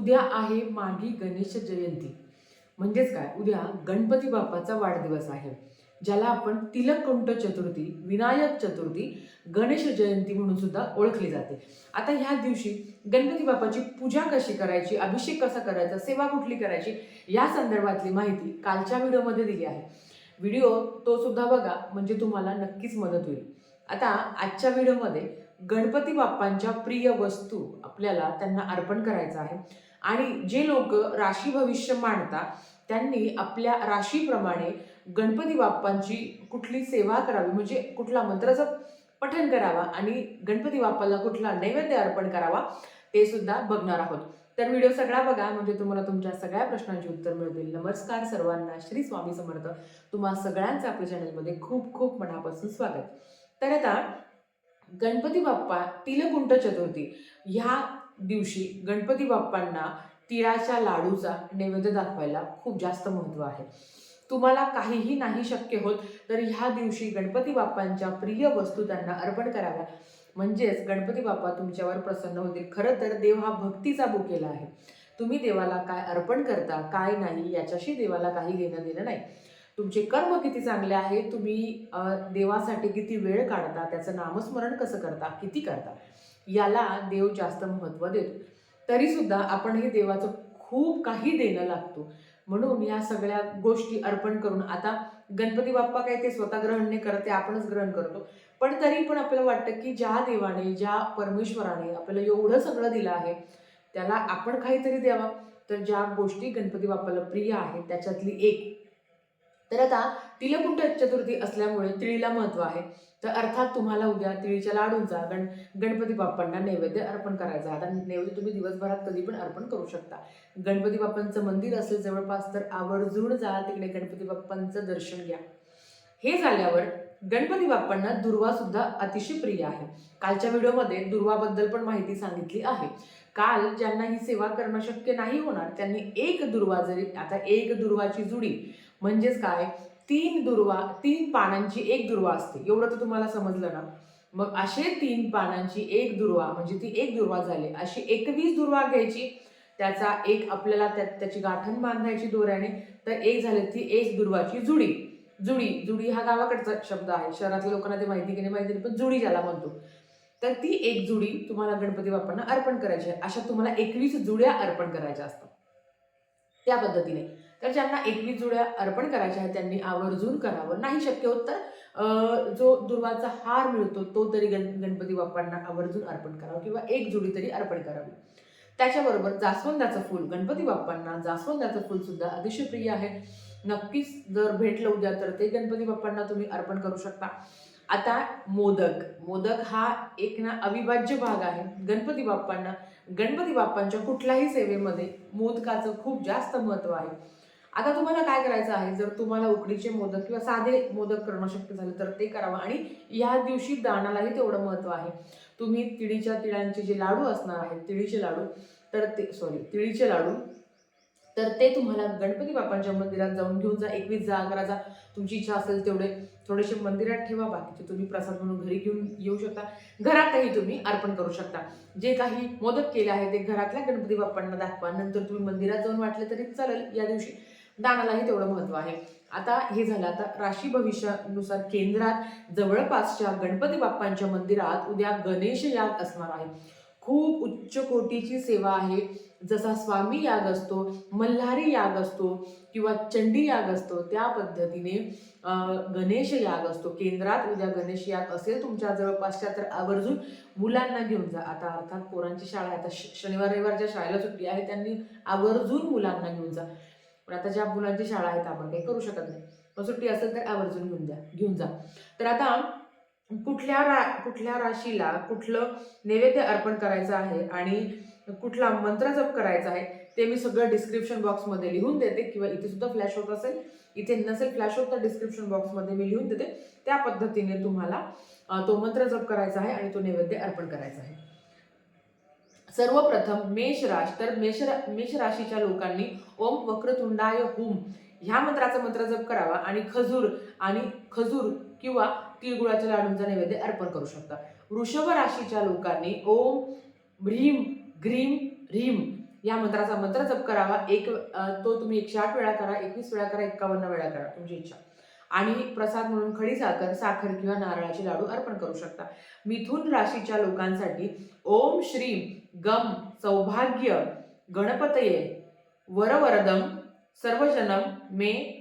उद्या आहे माघी गणेश जयंती. म्हणजेच काय? उद्या गणपती बाप्पाचा वाढदिवस आहे. ज्याला आपण तिलकुंट चतुर्थी विनायक चतुर्थी गणेश जयंती म्हणून सुद्धा ओळखली जाते. आता ह्या दिवशी गणपती बाप्पाची पूजा कशी करायची अभिषेक कसा करायचा सेवा कुठली करायची या संदर्भातली माहिती कालच्या व्हिडिओमध्ये दिली आहे. व्हिडिओ तो सुद्धा बघा म्हणजे तुम्हाला नक्कीच मदत होईल. आता आजच्या व्हिडिओमध्ये गणपती बाप्पांच्या प्रिय वस्तू आपल्याला त्यांना अर्पण करायचं आहे. आणि जे लोक राशी भविष्य मांडतात त्यांनी आपल्या राशीप्रमाणे गणपती बाप्पांची कुठली सेवा करावी म्हणजे कुठला मंत्राचं पठन करावा आणि गणपती बाप्पाला कुठला नैवेद्य अर्पण करावा ते सुद्धा बघणार आहोत. तर व्हिडिओ सगळा बघा म्हणजे तुम्हाला तुमच्या सगळ्या प्रश्नांची उत्तर मिळतील. नमस्कार सर्वांना श्री स्वामी समर्थ. तुम्हा सगळ्यांचं आपल्या चॅनलमध्ये खूप खूप मनापासून स्वागत. तर आता गणपती बाप्पा तिलकुंट चतुर्थी. ह्या दिवशी गणपती बाप्पांना तिळाच्या लाडूचा नैवेद्य दाखवायला खूप जास्त महत्त्व आहे. तुम्हाला काहीही नाही शक्य होत तर ह्या दिवशी गणपती बाप्पांच्या प्रिय वस्तू त्यांना अर्पण कराव्या. म्हणजेच गणपती बाप्पा तुमच्यावर प्रसन्न होतील. खरं तर देव हा भक्तीचा बुकेला आहे. तुम्ही देवाला काय अर्पण करता काय नाही याच्याशी देवाला काही घेणं देणं नाही. तुमचे कर्म किती चांगले आहे तुम्ही देवासाठी किती वेळ काढता त्याचं नामस्मरण कसं करता किती करता याला देव जास्त महत्त्व देतो. तरीसुद्धा आपण हे देवाचं खूप काही देणं लागतो. म्हणून या सगळ्या गोष्टी अर्पण करून आता गणपती बाप्पा काय ते स्वतः ग्रहण नाही करत ते आपणच ग्रहण करतो. पण तरी पण आपल्याला वाटतं की ज्या देवाने ज्या परमेश्वराने आपल्याला एवढं सगळं दिलं आहे त्याला आपण काहीतरी द्यावा. तर ज्या गोष्टी गणपती बाप्पाला प्रिय आहे त्याच्यातली एक तर आता तिलकुंठ चतुर्थी असल्यामुळे तिळीला महत्त्व आहे. तर अर्थात तुम्हाला उद्या तिळीच्या लाडूंचा गण गणपती बाप्पांना नैवेद्य अर्पण करायचा आता नैवेद्य तुम्ही दिवसभरात कधी पण अर्पण करू शकता. गणपती बाप्पांचं मंदिर असेल जवळपास तर आवर्जून जा तिकडे गणपती बाप्पांचं दर्शन घ्या. हे झाल्यावर गणपती बाप्पांना दुर्वा सुद्धा अतिशय प्रिय आहे. कालच्या व्हिडिओमध्ये दुर्वाबद्दल पण माहिती सांगितली आहे. काल ज्यांना ही सेवा करणं शक्य नाही होणार त्यांनी एक दुर्वा जरी आता एक दुर्वाची जुडी म्हणजेच काय? तीन दुर्वा तीन पानांची एक दुर्वा असते. एवढं तर तुम्हाला समजलं ना? मग असे तीन पानांची एक दुर्वा म्हणजे ती एक दुर्वा झाली. अशी एकवीस दुर्वा घ्यायची. त्याचा एक आपल्याला त्या त्याची गाठण बांधायची दोऱ्याने. तर एक झाली ती एक दुर्वाची जुडी. जुडी जुडी हा गावाकडचा शब्द आहे. शहरातल्या लोकांना ते माहिती की नाही माहिती नाही पण जुडी ज्याला म्हणतो. तर ती एक जुडी तुम्हाला गणपती बाप्पांना अर्पण करायची आहे. अशा तुम्हाला एकवीस जुड्या अर्पण करायच्या असतात. त्या पद्धतीने. तर ज्यांना एकवीस जुड्या अर्पण करायच्या आहेत त्यांनी आवर्जून करावं. नाही शक्य होत तर जो दुर्वाचा हार मिळतो तो तरी गण गणपती बाप्पांना आवर्जून अर्पण करावा किंवा एक जुडी तरी अर्पण करावी. त्याच्याबरोबर जास्वंदाचं फूल गणपती बाप्पांना जास्वंदाचं फूल सुद्धा अतिशय प्रिय आहे. नक्कीच जर भेटलं उद्या तर ते गणपती बाप्पांना तुम्ही अर्पण करू शकता. आता मोदक. मोदक हा एक ना अविभाज्य भाग आहे. गणपती बाप्पांना गणपती बाप्पांच्या कुठल्याही सेवेमध्ये मोदकाचं खूप जास्त महत्त्व आहे. आता तुम्हाला काय करायचं आहे? जर तुम्हाला उकडीचे मोदक किंवा साधे मोदक करणं शक्य झालं तर ते करावं. आणि या दिवशी दानालाही तेवढं महत्त्व आहे. तुम्ही तिळीच्या तिळांचे जे लाडू असणार आहेत तिळीचे लाडू तर ते सॉरी तिळीचे लाडू तर ते तुम्हाला गणपती बाप्पांच्या मंदिरात जाऊन घेऊन जा. एकवीस जा अकरा जा. तुमची इच्छा असेल तेवढे थोडेसे मंदिरात ठेवा. बाकीचे तुम्ही प्रसाद म्हणून घरी घेऊन येऊ शकता. घरातही तुम्ही अर्पण करू शकता. जे काही मोदक केले आहे ते घरातल्या गणपती बाप्पांना दाखवा. नंतर तुम्ही मंदिरात जाऊन वाटले तरी चालेल या दिवशी. दानालाही तेवढं महत्त्व आहे. आता हे झालं आता राशी भविष्यानुसार केंद्रात जवळपासच्या गणपती बाप्पांच्या मंदिरात उद्या गणेश याग असणार आहे. खूप उच्च कोटीची सेवा आहे. जसा स्वामी याग असतो मल्हारी याग असतो किंवा चंडी याग असतो त्या पद्धतीने गणेश याग असतो. केंद्रात उद्या गणेश याग असेल तुमच्या जवळपासच्या तर आवर्जून मुलांना घेऊन जा. आता अर्थात पोरांची शाळा आता श- शनिवार रविवारच्या शाळेला सुट्टी आहे त्यांनी आवर्जून मुलांना घेऊन जा. पण आता ज्या मुलांची शाळा आहेत आपण काही करू शकत नाही. मग सुट्टी असेल तर आवर्जून घेऊन द्या घेऊन जा. तर आता कुठल्या रा कुठल्या राशीला कुठलं नैवेद्य अर्पण करायचं आहे आणि कुठला मंत्र जप करायचा आहे ते मी सगळं डिस्क्रिप्शन बॉक्समध्ये लिहून देते किंवा इथे सुद्धा फ्लॅश होत असेल. इथे नसेल फ्लॅश होत तर डिस्क्रिप्शन बॉक्समध्ये मी लिहून देते. त्या पद्धतीने तुम्हाला तो मंत्र जप करायचा आहे आणि तो नैवेद्य अर्पण करायचा आहे. सर्वप्रथम मेष राश तर मेष रा- मेष राशीच्या लोकांनी ओम वक्रतुंडाय हुम ह्या मंत्राचा मंत्र जप करावा आणि खजूर आणि खजूर किंवा तिळगुळाच्या लाडूंचा नैवेद्य अर्पण करू शकता. वृषभ राशीच्या लोकांनी ओम भ्रीम ग्रीम ह्रीम या मंत्राचा मंत्र जप करावा. एक तो तुम्ही एकशे आठ वेळा करा एकवीस वेळा करा एक्कावन्न वेळा करा तुमची इच्छा. आणि प्रसाद म्हणून खडी साखर साखर किंवा नारळाचे लाडू अर्पण करू शकता. मिथुन राशीच्या लोकांसाठी ओम श्रीम गम सौभाग्य गणपतये वरवरदम सर्वजनम मे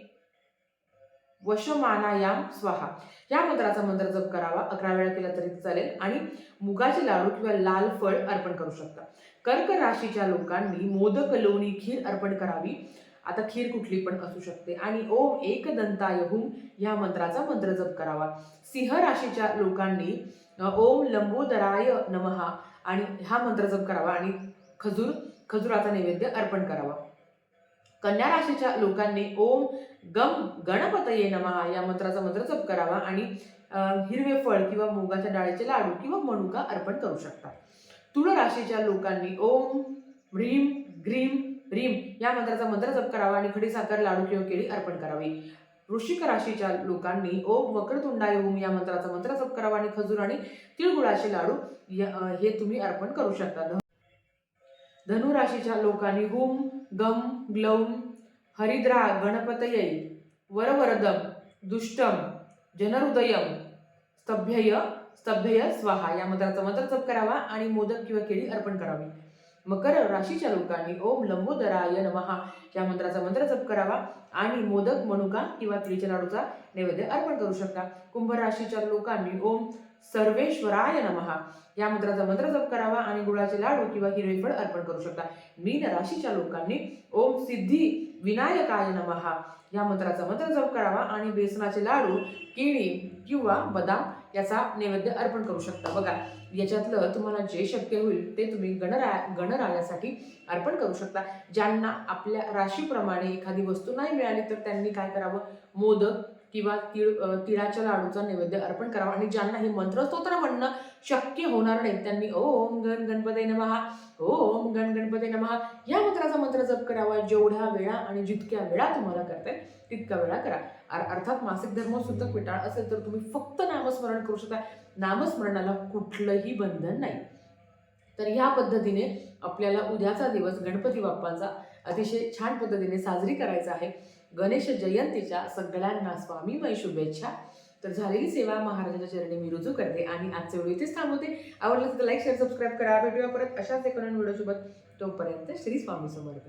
वशमानायाम स्वाहा. या मंत्राचा मंत्र जप करावा. अकरा वेळा केला तरी चालेल. आणि मुगाचे लाडू किंवा लाल फळ अर्पण करू शकता. कर्क राशीच्या लोकांनी मोदक लोणी खीर अर्पण करावी. आता खीर कुठली पण असू शकते. आणि ओम एकदंताय हुम या मंत्राचा मंत्र जप करावा. सिंह राशीच्या लोकांनी ओम लंबोदराय नमहा आणि हा मंत्र जप करावा आणि खजूर खजुराचा नैवेद्य अर्पण करावा. कन्या राशीच्या लोकांनी ओम गम गणपतये नमहा या मंत्राचा मंत्र जप करावा आणि हिरवे फळ किंवा मुगाच्या डाळीचे लाडू किंवा मनुका अर्पण करू शकता. तुळ राशीच्या लोकांनी ओम ह्रीम ग्रीम रीम या मंत्राचा मंत्र जप करावा आणि खडी साखर लाडू किंवा केळी अर्पण करावी. वृश्चिक राशीच्या लोकांनी ओम वक्रतुंडाय ओम या मंत्राचा मंत्र जप करावा आणि खजूर आणि तिळगुळाचे लाडू हे तुम्ही अर्पण करू शकता. धनु राशीच्या लोकांनी हुम गम ग्लौम हरिद्रा गणपतय वरवरदम दुष्टम जनहृदयम स्तभ्यय स्तभ्यय स्वाहा या मंत्राचा मंत्र जप करावा आणि मोदक किंवा केळी अर्पण करावी. मकर राशीच्या लोकांनी ओम लंबोदराय नमहा. या मंत्राचा मंत्र जप करावा आणि मोदक मनुका किंवा तिळीच्या लाडूचा नैवेद्य अर्पण करू शकता. कुंभ राशीच्या लोकांनी ओम सर्वेश्वराय नमहा. या मंत्राचा मंत्र जप करावा आणि गुळाचे लाडू किंवा हिरवे फळ अर्पण करू शकता. मीन राशीच्या लोकांनी ओम सिद्धी विनायकाय नमहा या मंत्राचा मंत्र जप करावा आणि बेसनाचे लाडू केळी किंवा बदाम याचा नैवेद्य अर्पण करू शकता. बघा याच्यातलं तुम्हाला जे शक्य होईल ते तुम्ही गणराया गणरायासाठी अर्पण करू शकता. ज्यांना आपल्या राशीप्रमाणे एखादी वस्तू नाही मिळाली तर त्यांनी काय करावं? मोदक किंवा तिळ तिळाच्या लाडूचा नैवेद्य अर्पण करावा. आणि ज्यांना हे मंत्रस्तोत्र म्हणणं शक्य होणार नाही त्यांनी ओम गण गणपती नमहा ओम गण गणपती नमहा या मंत्राचा मंत्र जप करावा. जेवढ्या वेळा आणि जितक्या वेळा तुम्हाला करता येईल तितक्या वेळा करा. अर्थात मासिक धर्म सुद्धा पिटाळ असेल तर तुम्ही फक्त नामस्मरण करू शकता. नामस्मरणाला कुठलंही बंधन नाही. तर ह्या पद्धतीने आपल्याला उद्याचा दिवस गणपती बाप्पांचा अतिशय छान पद्धतीने साजरी करायचा आहे. गणेश जयंतीच्या सगळ्यांना स्वामीमय शुभेच्छा. तर झालेली सेवा महाराजांच्या चरणी मी रुजू करते आणि आजचे व्हिडिओ इथेच थांबवते. आवडलं तर लाईक शेअर सबस्क्राईब करा. भेटूया परत अशाच एकोण व्हिडिओ सोबत तोपर्यंत श्री स्वामी समर्थ.